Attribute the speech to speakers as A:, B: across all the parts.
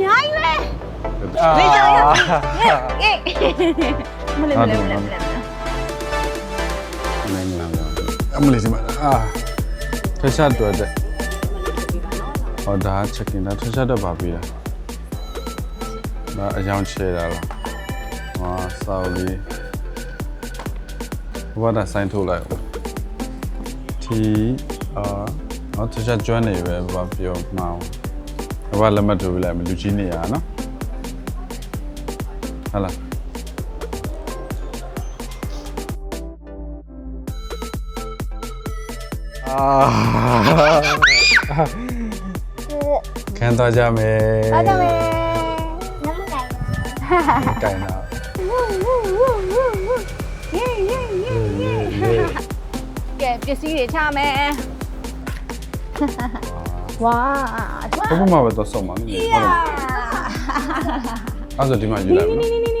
A: များကြီးပဲ
B: အာ
A: မေးကြရအောင်ဟေးမလေးမလေးမလေးမလေး
B: မင်းလာပါ
C: အမလေးဒီမှာအာ
B: ထချက်တွေ့တဲ့ဟောဒါချက်ကင်ဒါထချက်တော့ပါပြီလားဒါအကြောင်းချေတာလားဟာစောက်လေးဘာသာဆိုင်ထုတ်လိုက်တီအာတော့ထချက်ကျွမ်းနေပဲဘာပြောမှအောင် ဟိုကလက်မှတ်ထိုးပြလိုက်မလူကြီးနေရနော်ဟုတ်လားအာခံသွားကြမယ်
A: သွားကြမယ်
D: လက်မကိုင်ဘူး
B: ကိုင်တာ
A: ဝူးဝူးဝူးဝူးဝူးယေယေယေယေကဲပစ္စည်းတွေချမယ် ဝါ
B: ဘယ်မှာပဲတော့ဆုံးမှာလဲဟုတ်တယ်အဲ့ဒါဒီမှာယူလိုက်မနော်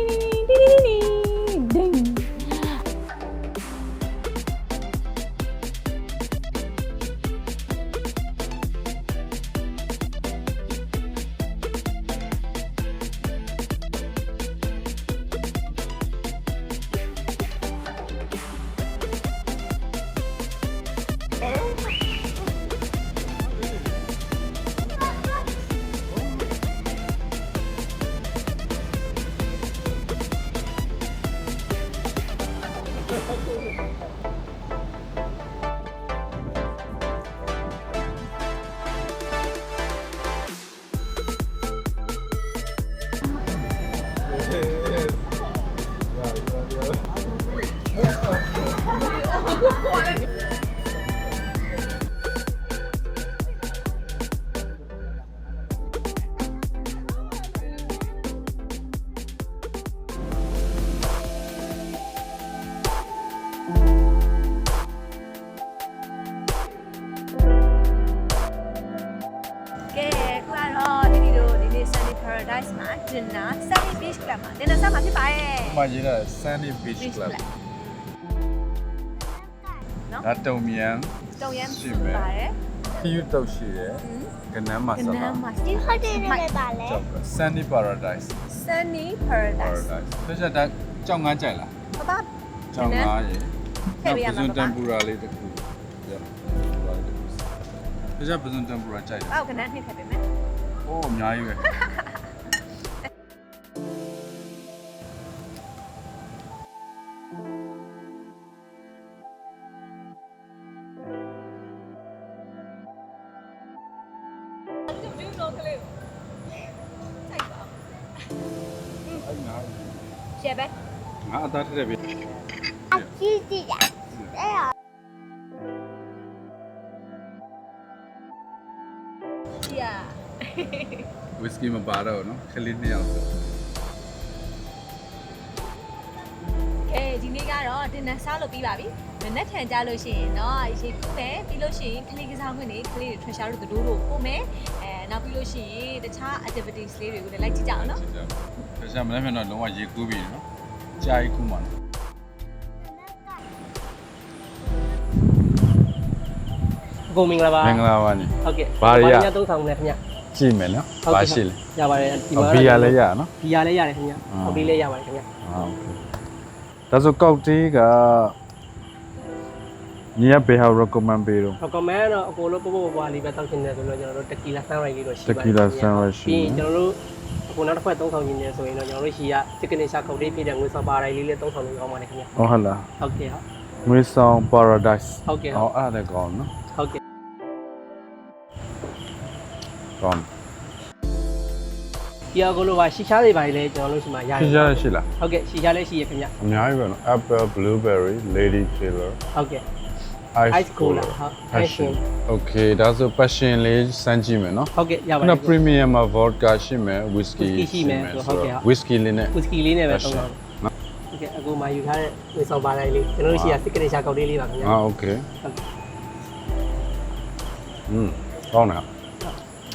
A: Beach Club မှာ dinner ဆက်မှာဖြစ်ပါရဲ့
B: ဒီမှာရေးတာ Sandy Beach Club
A: နော်
B: ဒါတုံမြန်
A: တုံရမ်း
B: ရှိ
A: ရှိ
B: မယ်
A: ပါတယ်
B: ခယူတုတ်ရှိတယ်ကနန်းမ
A: က
B: ဆ
A: န
B: လာ
A: န်းမှာ
D: ဒီဟိုတယ်နဲ့ပါလဲ
B: ကြောက်က Sandy Paradise
A: Sunny Paradise
B: Paradise တခြားဒါကြောက်ငါကြိုက်လား
A: ဘာဘာ
B: ကြောက်ငါရေ
A: ထည့်ပေးရမှာ
B: ပဇွန်တ
A: ပါ
B: မ်ပူရာလေးတစ်ခုပြတခြားပဇွန်တမ်ပူရာကြိုက်တယ်
A: အောက်ကနန်းနှိပ်ထည့်ပေးမယ်
B: โอ้အများကြီးပဲ
A: ရှယ်ပဲ
B: ငါအသားထည့်တယ်ပြီ
D: အကြီးကြီးရအဲ့ရ
A: ရှီယာ
B: ဝီစကီမပါတော့နော်ခလေးနှစ်ယောက်ဆို
A: ကဲဒီနေ့ကတော့ dinner စားလို့ပြီးပါပြီမနေ့ထန်ကြလို့ရှိရင်တော့ရေကူးမယ်ပြီးလို့ရှိရင်ကလေးကစားခွင့်တွေကလေးတွေ treasure တို့တို့တို့ပို့မယ်အဲနောက်ပြီးလို့ရှိရင်တခြား activities လေးတွေကိုလည်းလိုက်ကြည့်ကြအောင်နော်
B: ကြည့်ကြပါ ။ဒါဆိုမလဲဖြန်တော့လုံးဝရေကူးပြီနော်။ကြာကြီးကူးမှာနော်။
E: ကိုမင်္ဂလာပါ။
B: မင်္ဂလာပါနေ။
E: ဟုတ်ကဲ့။
B: ဘာရရ။
E: ဘာရသုံးဆောင်လဲခင်ဗျ။
B: ကြည့်မယ်နော်။ဘာရှိလဲ။
E: ရပါတယ်ဒီ
B: မှာ။ဘီယာလည်းရနော်။
E: ဘီယာလည်းရတယ်ခင်ဗျ။ဟုတ်ပြီလည်းရပါတယ်ခင်ဗျ။
B: ဟုတ်ကဲ့။ဒါဆိုကောက်တေးကညီကဘယ်ဟာ recommend ပေးတော့
E: recommend တော့အကိုလို့ပို့ပို့ပွားလေးပဲတောက်ချင်တယ်ဆိုတော့ကျွန်တော်တို့ tequila sunrise လေးတော့ရှိပါတယ်
B: tequila sunrise
E: ပြီးရင်ကျွန်တော်တို့ အခုနောက်တစ်ခွက်သုံးဆောင်နေတယ်ဆိုရင်တော့ကျွန်တော်တို့ရှိရ signature ခုတ်လေးဖြစ်တဲ့ငွေဆောင်ပါတိုင်းလေးလည်းသုံးဆောင်လို့ရအောင်ပါတယ်ခင်ဗျ
B: ဟောဟလာ
E: ဟုတ်ကဲ့ဟုတ်
B: ငွေဆောင် paradise
E: ဟုတ်ကဲ့
B: ဟောအဲ့ဒါလည်းကောင်းနော်
E: ဟုတ်ကဲ့
B: ကောင်း
E: ဒီအကုန်လုံးပါရှီရှားတွေပါလေကျွန်တော်တို့ရှိမှရ
B: ရှိကြရရှိလား
E: ဟုတ်ကဲ့ရှီရှားလည်းရှိရခင်ဗျ
B: အများကြီးပဲနော် apple blueberry lady killer
E: ဟုတ်ကဲ့
B: ice
E: Ice cooler
B: cooler
E: ဟုတ်
B: passion okay ဒါဆို passion လေးစမ်းကြည့်မယ်နော်
E: ဟုတ်ကဲ့ရပါ
B: ခု
E: တ
B: န
E: ယ်
B: premium မှာ vodka ရှိမယ် whiskey
E: Whisky ရှိမယ်ဆိုဟုတ်ကဲ့ဟုတ်
B: whisky လေးနဲ့
E: whisky လေးနဲ့ပဲသုံး
B: Passion
E: ဆောင်ဟုတ်ကဲ့အခုမှယူထားတဲ့ငွေဆောင်ပါတိုင်းလေးကျွန်တော်တို့ရှိရ signature ခုတ်လေးလေးပါခင်ဗျ
B: อ่า okay
E: ဟုတ်ကဲ့
B: อืมကောင်းတယ်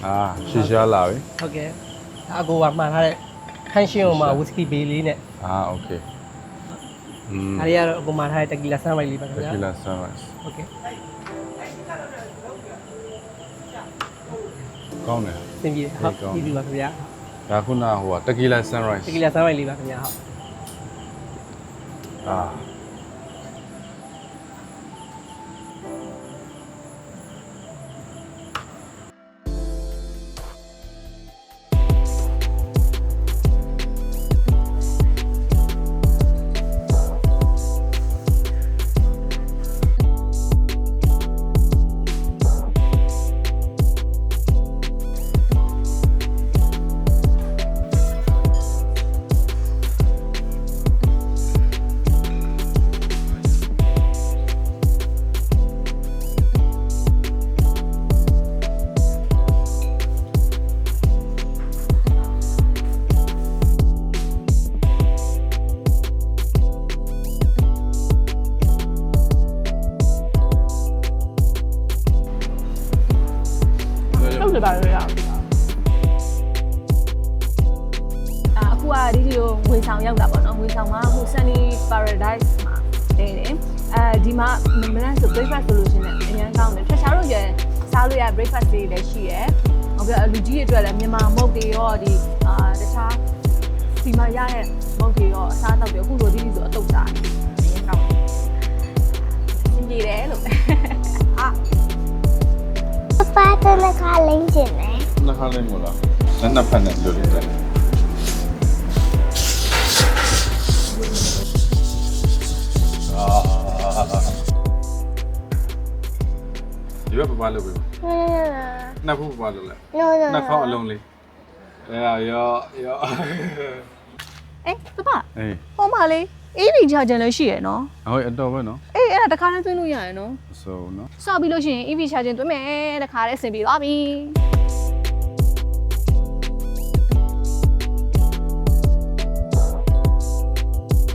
B: အာရှီရှာလာပြီ
E: ဟုတ်ကဲ့အကိုကမှားထားတဲ့ခန့်ရှင်းအောင်မှာ whisky bay လေးနဲ့
B: အာ okay อืม
E: ဒါတွေကတော့အကိုမှားထားတဲ့ tequila sunrise လေးပါခင်ဗျာ
B: tequila sunrise
E: ဟုတ်ကဲ့
B: ကောင်းတယ်
E: သင်ပြေဟုတ်
B: ကောင်း
E: ပြီပါခင်ဗျာ
B: ဒါခုနဟိုကတကီလာ sunrise
E: တကီလာဆမ်းရိုက်လေးပါခင်ဗျာဟုတ်
B: အာ
A: အာအခုကဒီဒီကိုငွေဆောင်ရောက်တာပေါ့နော်ငွေဆောင်မှာအခု Sunny Paradise မှာနေတယ်အဲဒီမှာမနက်ဆို breakfast ဆိုလို့ရှိရင်အရင်ကောင်းတယ်ထက်ရှားလို့ရစားလို့ရ breakfast တွေလည်းရှိရယ်ဟုတ်ကဲ့လူကြီးတွေအတွက်လည်းမြန်မာမုတ်တွေရောဒီအာတခြားဒီမှာရတဲ့မုတ်တွေရောအစားအသောက်တွေအခုလိုဒီဒီဆိုအတုပ်စားအရင်ကောင်းတယ်စင်ပြေတယ်လို့အာ
F: ပါတနခါလင်းကျင်တယ်
B: နှစ်ခါလေးမို့လားလက်နှစ်ဖက်နဲ့လိုလေးတယ် ဒီဘက်ပပလုပ်ပြီနှစ်ဖူးပပလုပ်လိုက်
F: no no
B: နှစ်ခေါက်အလုံးလေးအဲရောရော
A: အေးပပ
B: အေး
A: ဟောမလေးအေးဒီချာဂျန်လည်းရှိရယ်နော်
B: ဟုတ်အတော်ပဲနော်
A: အေးအဲ့ဒါတခါနဲ့သွင်းလို့ရရယ်နော်
B: ဆိုနော်
A: စောက်ပြီးလို့ရှိရင် EV charging သွင်းမယ်တခါနဲ့အဆင်ပြေသွားပြီ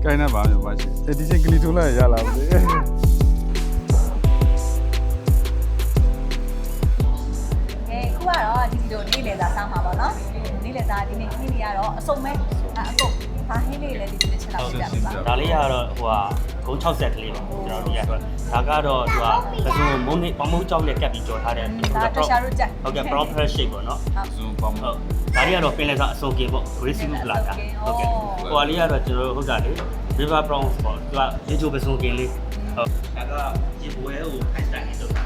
B: ကိုင်းနေပါမျိုးပါရှိအဲ့ဒီချင်းကလီထိုးလိုက်ရလာပြီ
G: ကဲ တော့ဒီဒီလိုနေ့လည်စာစားမှာပေါ့နော်နေ့လည်စာဒီနေ့ခင်းနေရတော့အစုံမဲအကုတ်ဘာဟင်းလေးလဲဒီနေ့ချက်တော့ပြပြပါ
H: ဒါလေးကတော့ဟိုဟာဂုံ60ကလေးပါကျွန်တော်တို့ရတော့ဒါကတော့သူကပစုံမုံနေပမုံကြောက်နဲ့ကပ်ပြီးကြော်ထားတဲ့
G: ဒါတခြားတို့ကြက်
H: ဟုတ်ကဲ့ proper shape ပေါ့နော်
B: ဇွန်ပေါင်း
H: ဟုတ်ဒါလေးကတော့ပင်လယ်စာအစိုးကင်ပေါ့ greasy food လာတာဟုတ်ကဲ့ဟိုဟာလေးကတော့ကျွန်တော်တို့ဟုတ်တာလေ river prawns ပေါ့သူကရေချိုပစုံကင်လေးဟုတ်ဒါကရေပွဲကိုခိုင်တိုင်နေတော့ဒါ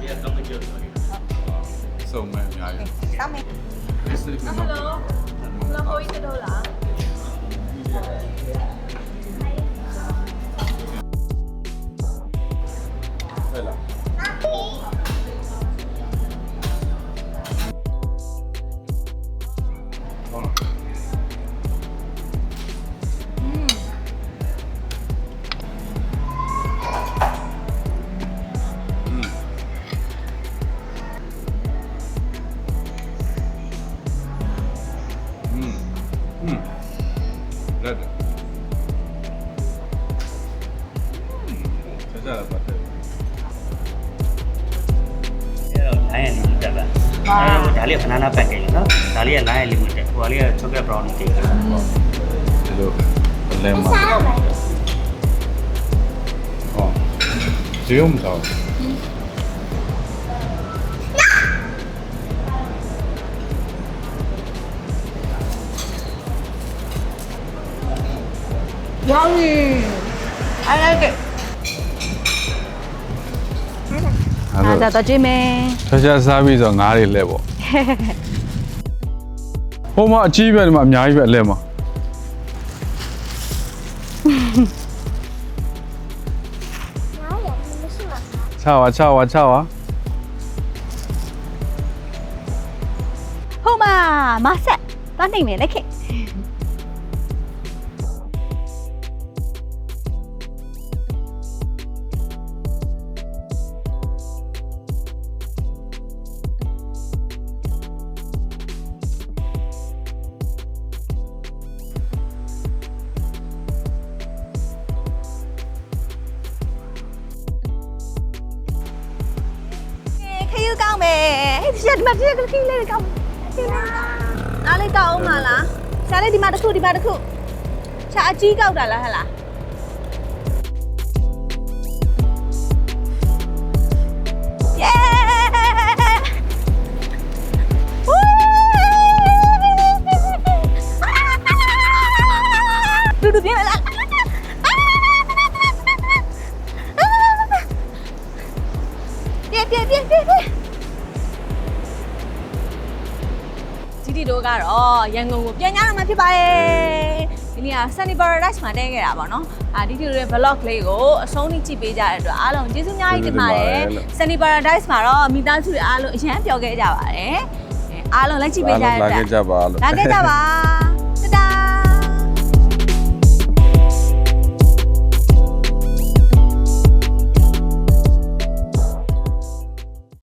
H: လေးကကောင်းမကျော် တယ်
B: စုံမဲ့အများကြီး
G: စားမယ်
B: ဆက်ကြတာပါတယ်
H: အဲ့တော့9ရက်လေးတက်ပါအဲ့တော့ဒါလေးက banana pancake နော်ဒါလေးက9ရက်
B: ဒီလိုလဲမှာ
F: စားမယ်
B: ဟောဒီုံမတော်
A: ရောင်းနေအဲ့ဒါက
B: အဲ့
A: အဲ့ဒါ
B: တော့
A: တော့ကြည့်မယ်
B: ဆက်ချက်စားပြီးဆိုငားတွေလဲပေါ့ဟိုမှာအကြီးပဲဒီမှာအများကြီးပဲအလဲမှာ
F: ငါ့ရဲ့မရှိမှာ
B: ချဝါချဝါချဝါ
A: ဟုတ်မှာမဆက်သွားနိုင်မယ်လက်ခေခ ယူကောင်းမယ်ဟဲ့ဒီချက်ဒီမှာဒီကလေးလေးကောင်းဒီမှာအားလေးကောက်အောင်မလားရှားလေးဒီမှာတစ်ခုဒီမှာတစ်ခုချာအကြီးကောက်တာလားဟဲ့လားယေးဝူး တို့ကတော့ရန်ကုန်ကိုပြန်ကြရမှာဖြစ်ပါတယ်ဒီနေ့က Sunny Paradise မှာတဲခဲ့တာပေါ့နော်အာဒီဒီတို့ရဲ့ vlog လေးကိုအဆုံးထိကြည့်ပေးကြတဲ့အတွက်အားလုံးကျေးဇူးအများကြီးတင်ပါတယ် Sunny Paradise မှာတော့မိသားစုတွေအားလုံးအရန်ပျော်ခဲ့ကြပါတယ်အဲအားလုံးလိုက်ကြည့်ပေးကြတဲ့
B: လာ
A: အတွက်
B: ခဲ့ကြပါလို့
A: လာခဲ့ကြပါ